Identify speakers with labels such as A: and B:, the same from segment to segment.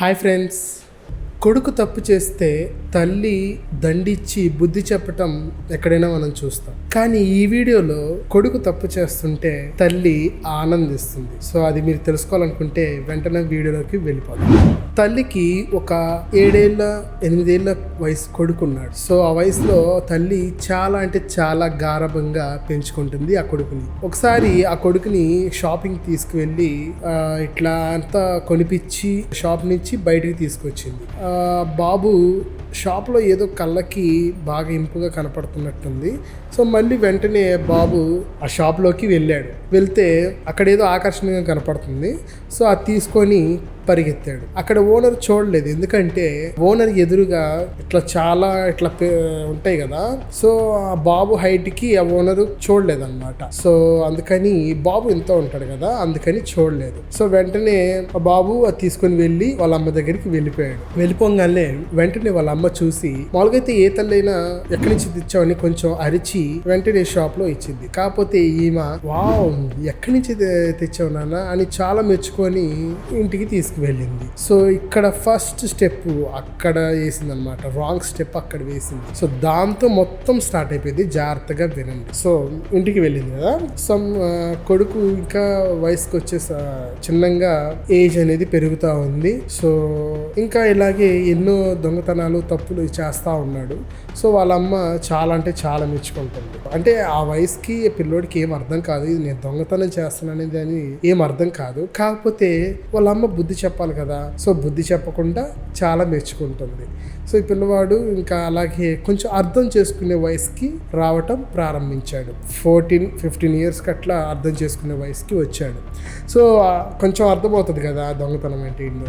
A: Hi friends. కొడుకు తప్పు చేస్తే తల్లి దండిచ్చి బుద్ధి చెప్పటం ఎక్కడైనా మనం చూస్తాం. కానీ ఈ వీడియోలో కొడుకు తప్పు చేస్తుంటే తల్లి ఆనందిస్తుంది. సో అది మీరు తెలుసుకోవాలనుకుంటే వెంటనే వీడియోలోకి వెళ్ళిపోతాం తల్లికి ఒక ఏడేళ్ళ ఎనిమిదేళ్ళ వయసు కొడుకున్నాడు. సో ఆ వయసులో తల్లి చాలా అంటే చాలా గారభంగా పెంచుకుంటుంది ఆ కొడుకుని. ఒకసారి ఆ కొడుకుని షాపింగ్ తీసుకువెళ్ళి ఇట్లా అంతా కొనిపించి షాప్ నుంచి బయటికి తీసుకొచ్చింది. బాబు షాప్లో ఏదో కళ్ళకి బాగా ఇంపుగా కనపడుతున్నట్టుంది. సో మళ్ళీ వెంటనే బాబు ఆ షాప్లోకి వెళ్ళాడు. వెళ్తే అక్కడ ఏదో ఆకర్షణీయంగా కనపడుతుంది. సో అది తీసుకొని పరిగెత్తాడు. అక్కడ ఓనర్ చూడలేదు. ఎందుకంటే ఓనర్ ఎదురుగా ఇట్లా చాలా ఇట్లా పే- ఉంటాయి కదా. సో ఆ బాబు హైట్కి ఆ ఓనరు చూడలేదు అనమాట సో అందుకని బాబు ఎంత ఉంటాడు కదా. అందుకని చూడలేదు. సో వెంటనే ఆ బాబు అది తీసుకొని వెళ్ళి వాళ్ళ అమ్మ దగ్గరికి వెళ్ళిపోయాడు. వెళ్ళిపోగానే వెంటనే వాళ్ళ అమ్మ చూసి మామూలుగా అయితే ఏ తల్లైనా ఎక్కడి నుంచి తెచ్చావని కొంచెం అరిచి వెంటనే షాప్లో ఇచ్చింది. కాకపోతే ఈమె వావ్ ఎక్కడి నుంచి తెచ్చావు నాన్న? అని చాలా మెచ్చుకొని ఇంటికి తీసుకువెళ్ళింది. సో ఇక్కడ ఫస్ట్ స్టెప్ అక్కడ వేసింది అనమాట రాంగ్ స్టెప్ అక్కడ వేసింది. సో దాంతో మొత్తం స్టార్ట్ అయిపోయింది. జాగ్రత్తగా వినండి. సో ఇంటికి వెళ్ళింది కదా? సో కొడుకు ఇంకా వయసుకు వచ్చే చిన్నంగా ఏజ్ అనేది పెరుగుతూ ఉంది. సో ఇంకా ఇలాగే ఎన్నో దొంగతనాలు తప్పులు చేస్తూ ఉన్నాడు. సో వాళ్ళ అమ్మ చాలా అంటే చాలా మెచ్చుకుంటుంది అంటే ఆ వయసుకి పిల్లోడికి ఏం అర్థం కాదు. ఇది నేను దొంగతనం చేస్తున్నానేది అని ఏం అర్థం కాదు. కాకపోతే వాళ్ళ అమ్మ బుద్ధి చెప్పాలి కదా. సో బుద్ధి చెప్పకుండా చాలా మెచ్చుకుంటుంది. సో ఈ పిల్లవాడు ఇంకా అలాగే కొంచెం అర్థం చేసుకునే వయసుకి రావటం ప్రారంభించాడు. ఫోర్టీన్ ఫిఫ్టీన్ ఇయర్స్కి అట్లా అర్థం చేసుకునే వయసుకి వచ్చాడు. సో కొంచెం అర్థమవుతుంది కదా దొంగతనం అంటే ఏంటో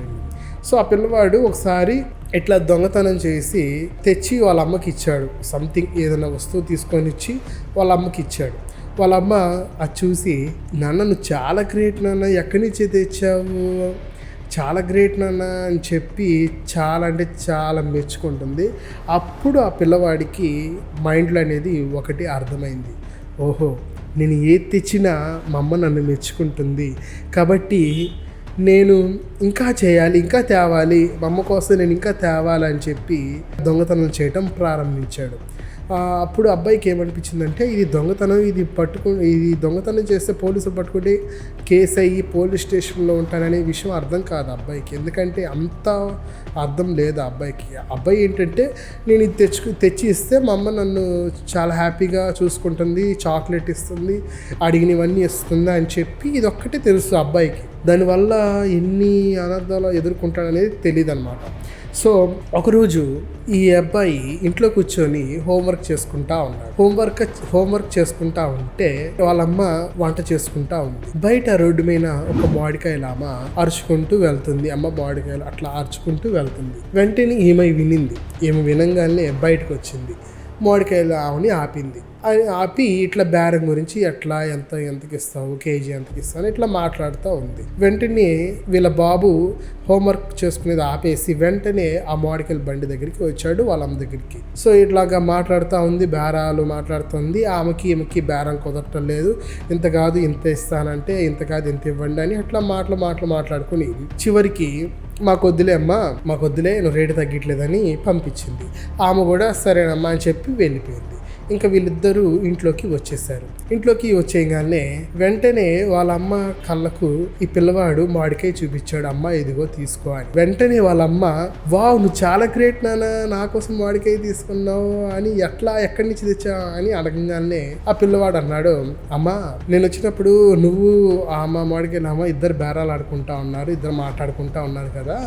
A: సో ఆ పిల్లవాడు ఒకసారి ఇట్లా దొంగతనం చేసి తెచ్చి వాళ్ళ అమ్మకి ఇచ్చాడు. సంథింగ్ ఏదైనా వస్తువు తీసుకొని ఇచ్చి వాళ్ళ అమ్మకి ఇచ్చాడు. వాళ్ళ అమ్మ అది చూసి నన్నను చాలా గ్రేట్ నాన్న ఎక్కడి నుంచి తెచ్చావు? చాలా గ్రేట్ నాన్న అని చెప్పి చాలా అంటే చాలా మెచ్చుకుంటుంది. అప్పుడు ఆ పిల్లవాడికి మైండ్లో అనేది ఒకటి అర్థమైంది. ఓహో నేను ఏది తెచ్చినా మా అమ్మ నన్ను మెచ్చుకుంటుంది. కాబట్టి నేను ఇంకా చేయాలి ఇంకా తేవాలి మా అమ్మ కోసం నేను ఇంకా తేవాలని చెప్పి దొంగతనం చేయటం ప్రారంభించాడు. అప్పుడు అబ్బాయికి ఏమనిపించిందంటే ఇది దొంగతనం ఇది పట్టుకు ఇది దొంగతనం చేస్తే పోలీసులు పట్టుకుంటే కేసు అయ్యి పోలీస్ స్టేషన్లో ఉంటాననే విషయం అర్థం కాదు అబ్బాయికి. ఎందుకంటే అంత అర్థం లేదు ఆ అబ్బాయికి. అబ్బాయి ఏంటంటే నేను ఇది తెచ్చుకు తెచ్చి ఇస్తే మా అమ్మ నన్ను చాలా హ్యాపీగా చూసుకుంటుంది చాక్లెట్ ఇస్తుంది అడిగినవన్నీ ఇస్తుంది అని చెప్పి ఇది ఒక్కటే తెలుసు ఆ అబ్బాయికి. దానివల్ల ఎన్ని అనర్థాలు ఎదుర్కొంటాడనేది తెలియదు అనమాట సో ఒకరోజు ఈ అబ్బాయి ఇంట్లో కూర్చొని హోంవర్క్ చేసుకుంటా ఉన్నాడు. హోంవర్క్ హోంవర్క్ చేసుకుంటా ఉంటే వాళ్ళమ్మ వంట చేసుకుంటా ఉంది. బయట రోడ్డు మీద ఒక మామిడికాయలామ అరుచుకుంటూ వెళ్తుంది. అమ్మ మామిడికాయలు అట్లా అరుచుకుంటూ వెళ్తుంది. వెంటనే ఈమె వినింది. ఈమె వినంగానే బయటకు వచ్చింది మామిడికాయలు ఆమెని ఆపింది. ఆపి ఇట్లా బేరం గురించి ఎట్లా ఎంత ఎంతకి ఇస్తావు కేజీ ఎంతకి ఇస్తావు అని ఇట్లా మాట్లాడుతూ ఉంది. వెంటనే వీళ్ళ బాబు హోంవర్క్ చేసుకునేది ఆపేసి వెంటనే ఆ మోడికల్ బండి దగ్గరికి వచ్చాడు వాళ్ళమ్మ దగ్గరికి. సో ఇట్లాగా మాట్లాడుతూ ఉంది బేరాలు మాట్లాడుతుంది ఆమెకి ఈమెకి బేరం కుదరటం లేదు ఇంత కాదు ఇంత ఇస్తానంటే ఇంత కాదు ఇంత ఇవ్వండి అని అట్లా మాటలు మాటలు మాట్లాడుకుని చివరికి మాకు వద్దులే అమ్మా మాకు వద్దులే నువ్వు రేటు తగ్గట్లేదని పంపించింది. ఆమె కూడా సరేనమ్మా అని చెప్పి వెళ్ళిపోయింది. ఇంకా వీళ్ళిద్దరూ ఇంట్లోకి వచ్చేసారు ఇంట్లోకి వచ్చేయగానే వెంటనే వాళ్ళ అమ్మ కళ్ళకు ఈ పిల్లవాడు మాడికాయ చూపించాడు అమ్మ ఇదిగో తీసుకో అని. వెంటనే వాళ్ళ అమ్మ వావ్ నువ్వు చాలా గ్రేట్ నాన్న నా కోసం మాడికాయ తీసుకున్నావు అని ఎట్లా ఎక్కడి నుంచి తెచ్చా అని అడగగానే ఆ పిల్లవాడు అన్నాడు అమ్మా నేను వచ్చినప్పుడు నువ్వు ఆ అమ్మ మామిడికాయలు అమ్మ ఇద్దరు బేరాలు ఆడుకుంటా ఉన్నారు ఇద్దరు మాట్లాడుకుంటా ఉన్నారు కదా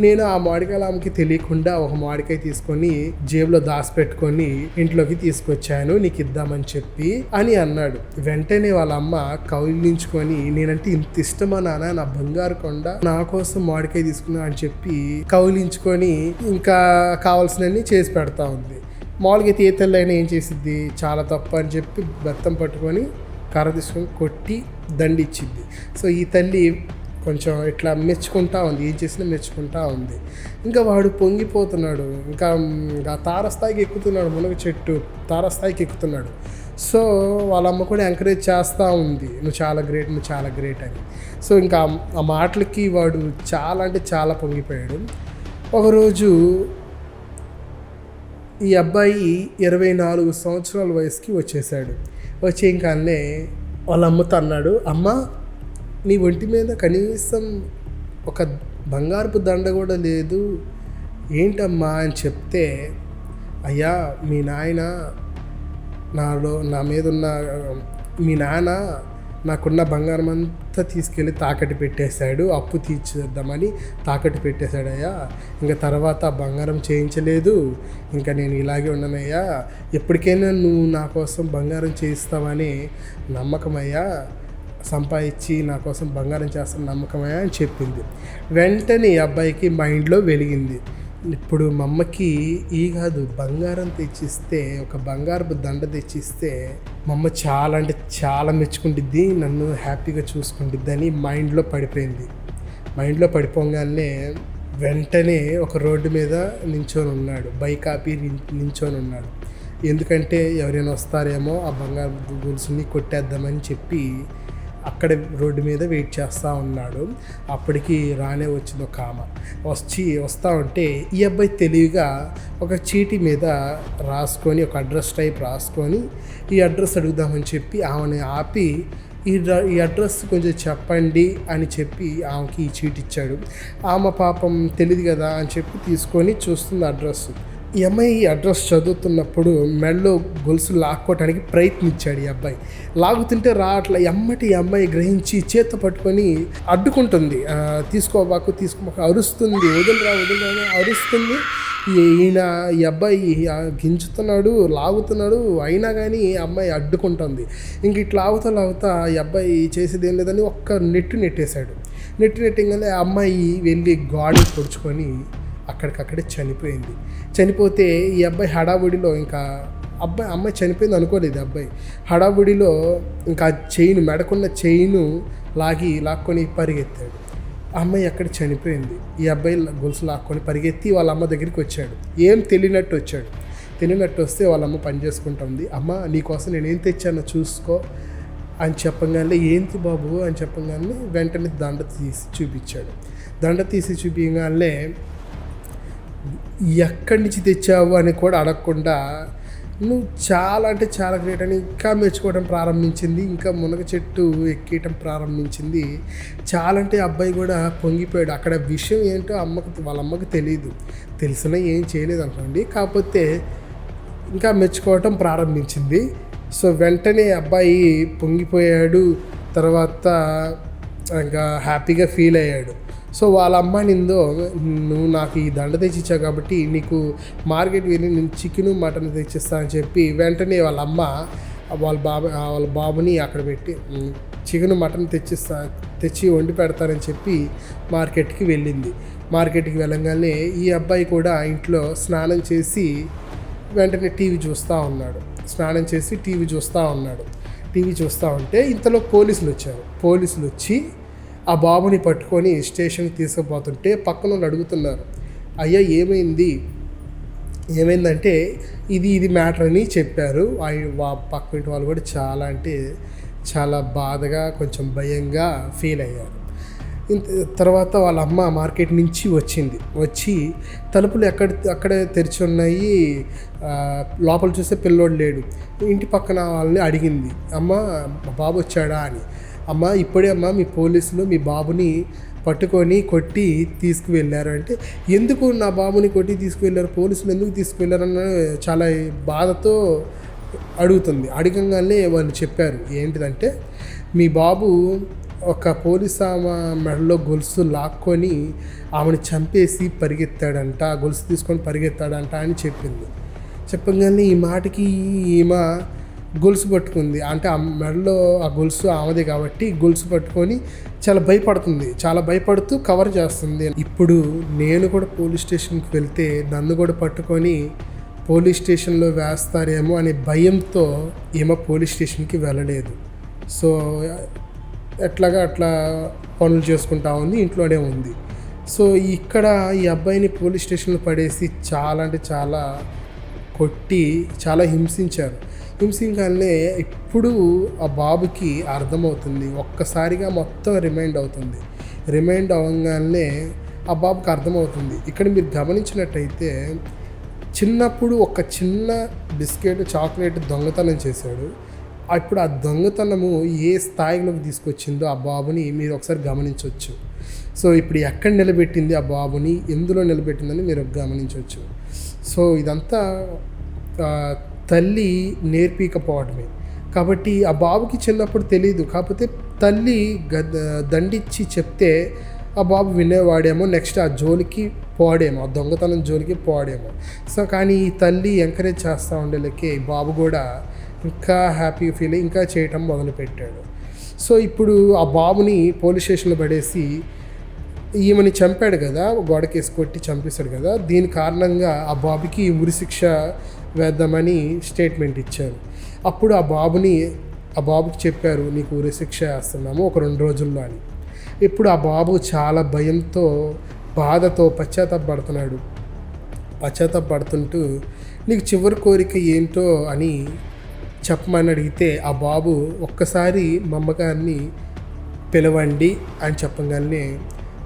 A: నేను ఆ మాడికాయల అమ్మకి తెలియకుండా ఒక మాడికాయ తీసుకొని జేబులో దాచిపెట్టుకొని ఇంట్లోకి తీసుకొచ్చాను నీకు ఇద్దామని చెప్పి అని అన్నాడు. వెంటనే వాళ్ళ అమ్మ కౌగిలించుకొని నేనంటే ఇంత ఇష్టమా నాన్న? నా బంగారు కొండ నా కోసం మామిడికాయ తీసుకున్నా అని చెప్పి కౌలించుకొని ఇంకా కావాల్సినవన్నీ చేసి పెడతా ఉంది. మామూలుగా అయితే ఏ ఏం చేసిద్ది? చాలా తప్పు అని చెప్పి బెత్తం పట్టుకొని కర్ర తీసుకొని కొట్టి దండిచ్చింది. సో ఈ తల్లి కొంచెం ఇట్లా మెచ్చుకుంటా ఉంది ఏం చేసినా మెచ్చుకుంటా ఉంది. ఇంకా వాడు పొంగిపోతున్నాడు ఇంకా ఇంకా తారస్థాయికి ఎక్కుతున్నాడు మునగ చెట్టు తారస్థాయికి ఎక్కుతున్నాడు. సో వాళ్ళ అమ్మ కూడా ఎంకరేజ్ చేస్తూ ఉంది నువ్వు చాలా గ్రేట్ నువ్వు చాలా గ్రేట్ అని. సో ఇంకా ఆ- మాటలకి వాడు చాలా అంటే చాలా పొంగిపోయాడు. ఒకరోజు ఈ అబ్బాయి ఇరవై నాలుగు సంవత్సరాల వయసుకి వచ్చేసాడు. వచ్చే ఇంకానే వాళ్ళ అమ్మతో అన్నాడు అమ్మ నీ ఒంటి మీద కనీసం ఒక బంగారపు దండ కూడా లేదు. ఏంటమ్మా అని చెప్తే అయ్యా మీ నాయన నాలో నా మీద ఉన్న మీ నాన్న నాకున్న బంగారం అంతా తీసుకెళ్ళి తాకట్టు పెట్టేశాడు. అప్పు తీర్చేద్దామని తాకట్టు పెట్టేశాడయ్యా ఇంకా తర్వాత ఆ బంగారం చేయించలేదు. ఇంకా నేను ఇలాగే ఉన్నానయ్యా. ఎప్పటికైనా నువ్వు నా కోసం బంగారం చేయిస్తావని నమ్మకమయ్యా సంపాదించి నా కోసం బంగారం చేస్తున్న నమ్మకమే అని చెప్పింది. వెంటనే ఈ అబ్బాయికి మైండ్లో వెలిగింది. ఇప్పుడు మా అమ్మకి ఈ కాదు బంగారం తెచ్చిస్తే ఒక బంగారపు దండ తెచ్చిస్తే మా అమ్మ చాలా అంటే చాలా మెచ్చుకుంటుంది నన్ను హ్యాపీగా చూసుకుంటుంది అని మైండ్లో పడిపోయింది. మైండ్లో పడిపోగానే వెంటనే ఒక రోడ్డు మీద నించొని ఉన్నాడు. బైక్ ఆపి నించొని ఉన్నాడు. ఎందుకంటే ఎవరైనా వస్తారేమో ఆ బంగారు గొలుసుని కొట్టేద్దామని చెప్పి అక్కడ రోడ్డు మీద వెయిట్ చేస్తూ ఉన్నాడు. అప్పటికి రానే వచ్చింది ఒక ఆమె. వచ్చి వస్తూ ఉంటే ఈ అబ్బాయి తెలివిగా ఒక చీటి మీద రాసుకొని ఒక అడ్రస్ టైప్ రాసుకొని ఈ అడ్రస్ అడుగుదామని చెప్పి ఆమెని ఆపి ఈ ఈ అడ్రస్ కొంచెం చెప్పండి అని చెప్పి ఆమెకి ఈ చీట్ ఇచ్చాడు. ఆమె పాపం తెలియదు కదా అని చెప్పి తీసుకొని చూస్తుంది అడ్రస్. ఈ అమ్మాయి ఈ అడ్రస్ చదువుతున్నప్పుడు మెడలో గొలుసు లాక్కోవటానికి ప్రయత్నించాడు ఈ అబ్బాయి. లాగుతుంటే రావట్లే ఎమ్మటి ఈ అమ్మాయి గ్రహించి చేత పట్టుకొని అడ్డుకుంటుంది. తీసుకోబాకు తీసుకోబాకు అరుస్తుంది. వదిలిరా వదిలిరా అరుస్తుంది. ఈయన ఈ అబ్బాయి గింజుతున్నాడు లాగుతున్నాడు అయినా కానీ అమ్మాయి అడ్డుకుంటుంది. ఇంక ఇట్లా లాగుతా లాగుతా ఈ అబ్బాయి చేసేది ఏం లేదని ఒక్క నెట్టు నెట్టేశాడు. నెట్టు నెట్టంగానే ఆ అమ్మాయి వెళ్ళి గాడి పొడుచుకొని అక్కడికక్కడే చనిపోయింది. చనిపోతే ఈ అబ్బాయి హడావుడిలో ఇంకా అబ్బాయి అమ్మాయి చనిపోయింది అనుకోలేదు అబ్బాయి. హడావుడిలో ఇంకా చైన్ మెడకున్న చైను లాగి లాక్కొని పరిగెత్తాడు. ఆ అమ్మాయి అక్కడ చనిపోయింది. ఈ అబ్బాయి గొలుసు లాక్కొని పరిగెత్తి వాళ్ళ అమ్మ దగ్గరికి వచ్చాడు. ఏం తెలియనట్టు వచ్చాడు. తెలియనట్టు వస్తే వాళ్ళ అమ్మ పని చేసుకుంటుంది అమ్మ నీకోసం నేను ఏం తెచ్చానో చూసుకో అని చెప్పగానే ఏంటి బాబు? అని చెప్పగానే వెంటనే దండ తీసి చూపించాడు. దండ తీసి చూపించగానే ఎక్కడి నుంచి తెచ్చావు అని కూడా అడగకుండా నువ్వు చాలా అంటే చాలా గ్రేట్ అని ఇంకా మెచ్చుకోవడం ప్రారంభించింది ఇంకా మునగ చెట్టు ఎక్కేయటం ప్రారంభించింది. చాలా అంటే అబ్బాయి కూడా పొంగిపోయాడు. అక్కడ విషయం ఏంటో అమ్మకు వాళ్ళ అమ్మకు తెలియదు తెలిసినా ఏం చేయలేదు అనుకోండి. కాకపోతే ఇంకా మెచ్చుకోవటం ప్రారంభించింది. సో వెంటనే అబ్బాయి పొంగిపోయాడు. తర్వాత ఇంకా హ్యాపీగా ఫీల్ అయ్యాడు. సో వాళ్ళ అమ్మ నిందో నువ్వు నాకు ఈ దండ తెచ్చిచ్చావు కాబట్టి నీకు మార్కెట్ వెళ్ళి నేను చికెను మటన్ తెచ్చిస్తా అని చెప్పి వెంటనే వాళ్ళ అమ్మ వాళ్ళ బాబు వాళ్ళ బాబుని అక్కడ పెట్టి చికెన్ మటన్ తెచ్చిస్తా తెచ్చి వండి పెడతారని చెప్పి మార్కెట్కి వెళ్ళింది. మార్కెట్కి వెళ్ళంగానే ఈ అబ్బాయి కూడా ఇంట్లో స్నానం చేసి వెంటనే టీవీ చూస్తూ ఉన్నాడు. స్నానం చేసి టీవీ చూస్తూ ఉన్నాడు. టీవీ చూస్తూ ఉంటే ఇంతలో పోలీసులు వచ్చారు. పోలీసులు వచ్చి ఆ బాబుని పట్టుకొని స్టేషన్కి తీసుకుపోతుంటే పక్కన వాళ్ళు అడుగుతున్నారు అయ్యా ఏమైంది? ఏమైందంటే ఇది ఇది మ్యాటర్ అని చెప్పారు. ఆ- వా పక్కింటి వాళ్ళు కూడా చాలా అంటే చాలా బాధగా కొంచెం భయంగా ఫీల్ అయ్యారు. ఇంత తర్వాత వాళ్ళ అమ్మ మార్కెట్ నుంచి వచ్చింది. వచ్చి తలుపులు ఎక్కడ అక్కడే తెరిచి ఉన్నాయి. లోపల చూస్తే పిల్లోడు లేడు. ఇంటి పక్కన వాళ్ళని అడిగింది అమ్మ బాబు వచ్చాడా? అని. అమ్మ ఇప్పుడే అమ్మ మీ పోలీసులు మీ బాబుని పట్టుకొని కొట్టి తీసుకువెళ్ళారు. అంటే ఎందుకు నా బాబుని కొట్టి తీసుకువెళ్ళారు? పోలీసులు ఎందుకు తీసుకువెళ్ళారన్న చాలా బాధతో అడుగుతుంది. అడగంగానే వాళ్ళు చెప్పారు. ఏంటిదంటే మీ బాబు ఒక పోలీస్ ఆమె మెడలో గొలుసు లాక్కొని ఆమెను చంపేసి పరిగెత్తాడంట గొలుసు తీసుకొని పరిగెత్తాడంట అని చెప్పింది. చెప్పగానే ఈ మాటకి ఈమె గొలుసు పట్టుకుంది. అంటే ఆ మెడలో ఆ గొలుసు ఆమెది కాబట్టి గొలుసు పట్టుకొని చాలా భయపడుతుంది. చాలా భయపడుతూ కవర్ చేస్తుంది. ఇప్పుడు నేను కూడా పోలీస్ స్టేషన్కి వెళ్తే నన్ను కూడా పట్టుకొని పోలీస్ స్టేషన్లో వేస్తారేమో అనే భయంతో ఈమె పోలీస్ స్టేషన్కి వెళ్ళలేదు. సో ఎట్లాగా అట్లా పనులు చేసుకుంటా ఉంది ఇంట్లోనే ఉంది. సో ఇక్కడ ఈ అబ్బాయిని పోలీస్ స్టేషన్లో పడేసి చాలా అంటే చాలా కొట్టి చాలా హింసించారు. హింసించాలనే ఇప్పుడు ఆ బాబుకి అర్థమవుతుంది. ఒక్కసారిగా మొత్తం రిమైండ్ అవుతుంది. రిమైండ్ అవ్వగానే ఆ బాబుకి అర్థమవుతుంది. ఇక్కడ మీరు గమనించినట్టయితే చిన్నప్పుడు ఒక చిన్న బిస్కెట్ చాక్లెట్ దొంగతనం చేశాడు. అప్పుడు ఆ దొంగతనము ఏ స్థాయిలోకి తీసుకొచ్చిందో ఆ బాబుని మీరు ఒకసారి గమనించవచ్చు. సో ఇప్పుడు ఎక్కడ నిలబెట్టింది ఆ బాబుని? ఎందులో నిలబెట్టిందని మీరు గమనించవచ్చు. సో ఇదంతా తల్లి నేర్పికపోవడమే. కాబట్టి ఆ బాబుకి చిన్నప్పుడు తెలియదు కాకపోతే తల్లి గద దండిచ్చి చెప్తే ఆ బాబు వినేవాడేమో నెక్స్ట్ ఆ జోలికి పోడేమో ఆ దొంగతనం జోలికి పోడేమో. సో కానీ ఈ తల్లి ఎంకరేజ్ చేస్తూ ఉండేలకే బాబు కూడా ఇంకా హ్యాపీ ఫీల్ ఇంకా చేయటం మొదలుపెట్టాడు. సో ఇప్పుడు ఆ బాబుని పోలీస్ స్టేషన్లో పడేసి ఈమెని చంపాడు కదా గోడకేసి కొట్టి చంపేశాడు కదా దీని కారణంగా ఆ బాబుకి ఉరిశిక్ష వేద్దామని స్టేట్మెంట్ ఇచ్చారు. అప్పుడు ఆ బాబుని ఆ బాబుకి చెప్పారు నీకు ఉరిశిక్ష వేస్తున్నాము ఒక రెండు రోజుల్లో అని. ఇప్పుడు ఆ బాబు చాలా భయంతో బాధతో పశ్చాత్తాపడుతున్నాడు పశ్చాత్తాపడుతుంటూ నీకు చివరి కోరిక ఏంటో అని చెప్పమని అడిగితే ఆ బాబు ఒక్కసారి మమ్మకాన్ని పిలవండి అని చెప్పగానే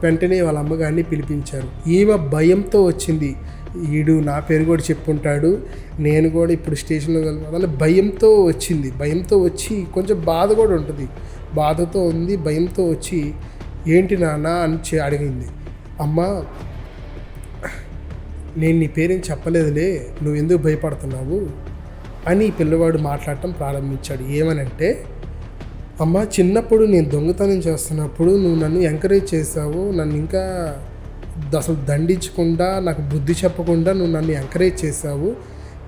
A: వెంటనే వాళ్ళ అమ్మగారిని పిలిపించారు. ఈమె భయంతో వచ్చింది. ఈడు నా పేరు కూడా చెప్పుంటాడు. నేను కూడా ఇప్పుడు స్టేషన్లో వెళ్ళాలి భయంతో వచ్చింది. భయంతో వచ్చి కొంచెం బాధ కూడా ఉంటుంది. బాధతో ఉంది భయంతో వచ్చి ఏంటి నాన్న అని అడిగింది. అమ్మ నేను నీ పేరేం చెప్పలేదులే నువ్వు ఎందుకు భయపడుతున్నావు అని పిల్లవాడు మాట్లాడటం ప్రారంభించాడు. ఏమనంటే అమ్మ చిన్నప్పుడు నేను దొంగతనం చేస్తున్నప్పుడు నువ్వు నన్ను ఎంకరేజ్ చేసావు నన్ను ఇంకా అసలు దండించకుండా నాకు బుద్ధి చెప్పకుండా నువ్వు నన్ను ఎంకరేజ్ చేసావు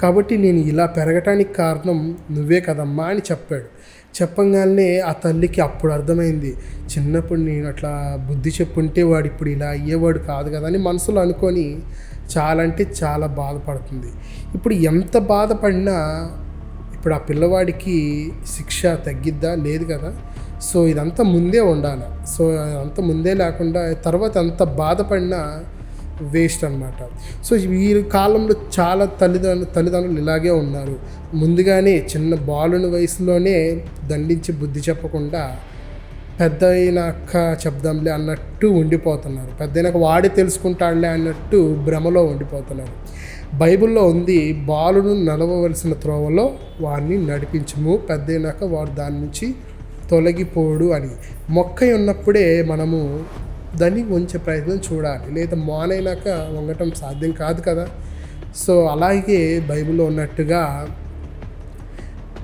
A: కాబట్టి నేను ఇలా పెరగటానికి కారణం నువ్వే కదమ్మా అని చెప్పాడు. చెప్పంగానే ఆ తల్లికి అప్పుడు అర్థమైంది చిన్నప్పుడు నేను అట్లా బుద్ధి చెప్పుంటే వాడు ఇప్పుడు ఇలా అయ్యేవాడు కాదు కదా అని మనసులో అనుకొని చాలా అంటే చాలా బాధపడుతుంది. ఇప్పుడు ఎంత బాధపడినా ఇప్పుడు ఆ పిల్లవాడికి శిక్ష తగ్గిద్దా? లేదు కదా. సో ఇదంతా ముందే ఉండాలి. సో అంత ముందే లేకుండా తర్వాత అంత బాధపడినా వేస్ట్ అనమాట సో ఈ కాలంలో చాలా తల్లిదండ్రులు తల్లిదండ్రులు ఇలాగే ఉన్నారు. ముందుగానే చిన్న బాలుని వయసులోనే దండించి బుద్ధి చెప్పకుండా పెద్ద అయినాక చెప్దాంలే అన్నట్టు ఉండిపోతున్నారు. పెద్ద అయినాక వాడే తెలుసుకుంటాడులే అన్నట్టు భ్రమలో ఉండిపోతున్నారు. బైబిల్లో ఉంది బాలును నడవవలసిన త్రోవలో వాడిని నడిపించము. పెద్దయినాక వాడు దాని నుంచి తొలగిపోడు అని. మొక్క ఉన్నప్పుడే మనము దాన్ని ఉంచే ప్రయత్నం చూడాలి. లేదా మానైనాక వంగటం సాధ్యం కాదు కదా. సో అలాగే బైబిల్లో ఉన్నట్టుగా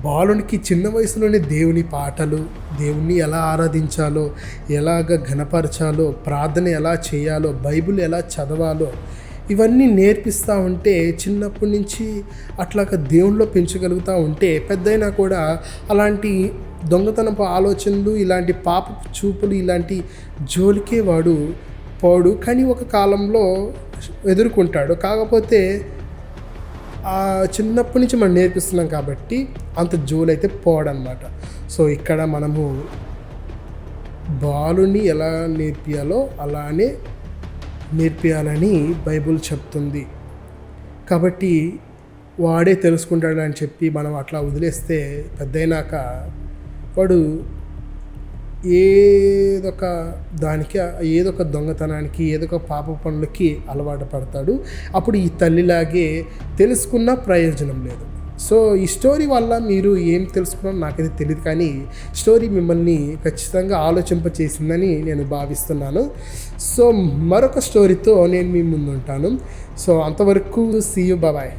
A: బాలునికి చిన్న వయసులోనే దేవుని పాటలు దేవుణ్ణి ఎలా ఆరాధించాలో ఎలాగ ఘనపరచాలో ప్రార్థన ఎలా చేయాలో బైబిల్ ఎలా చదవాలో ఇవన్నీ నేర్పిస్తూ ఉంటే చిన్నప్పటి నుంచి అట్లాగా దేవుళ్ళు పెంచగలుగుతూ ఉంటే పెద్దయినా కూడా అలాంటి దొంగతనపు ఆలోచనలు ఇలాంటి పాప చూపులు ఇలాంటి జోలికే వాడు పోడు. కానీ ఒక కాలంలో ఎదుర్కొంటాడు. కాకపోతే ఆ చిన్నప్పటి నుంచి మనం నేర్పిస్తున్నాం కాబట్టి అంత జోలు అయితే పోడనమాట సో ఇక్కడ మనము బాలుని ఎలా నేర్పియాలో అలానే నేర్పియాలని బైబుల్ చెప్తుంది. కాబట్టి వాడే తెలుసుకుంటాడు అని చెప్పి మనం అట్లా వదిలేస్తే పెద్దయినాక వాడు ఏదొక దానికి ఏదొక దొంగతనానికి ఏదొక పాప పనులకి అలవాటు పడతాడు. అప్పుడు ఈ తల్లిలాగే తెలుసుకున్న ప్రయోజనం లేదు. సో ఈ స్టోరీ వల్ల మీరు ఏం తెలుసుకున్నారో నాకైతే తెలియదు కానీ స్టోరీ మిమ్మల్ని ఖచ్చితంగా ఆలోచింప చేసిందని నేను భావిస్తున్నాను. సో మరొక స్టోరీతో నేను మీ ముందు ఉంటాను సో అంతవరకు సీ యూ బాయ్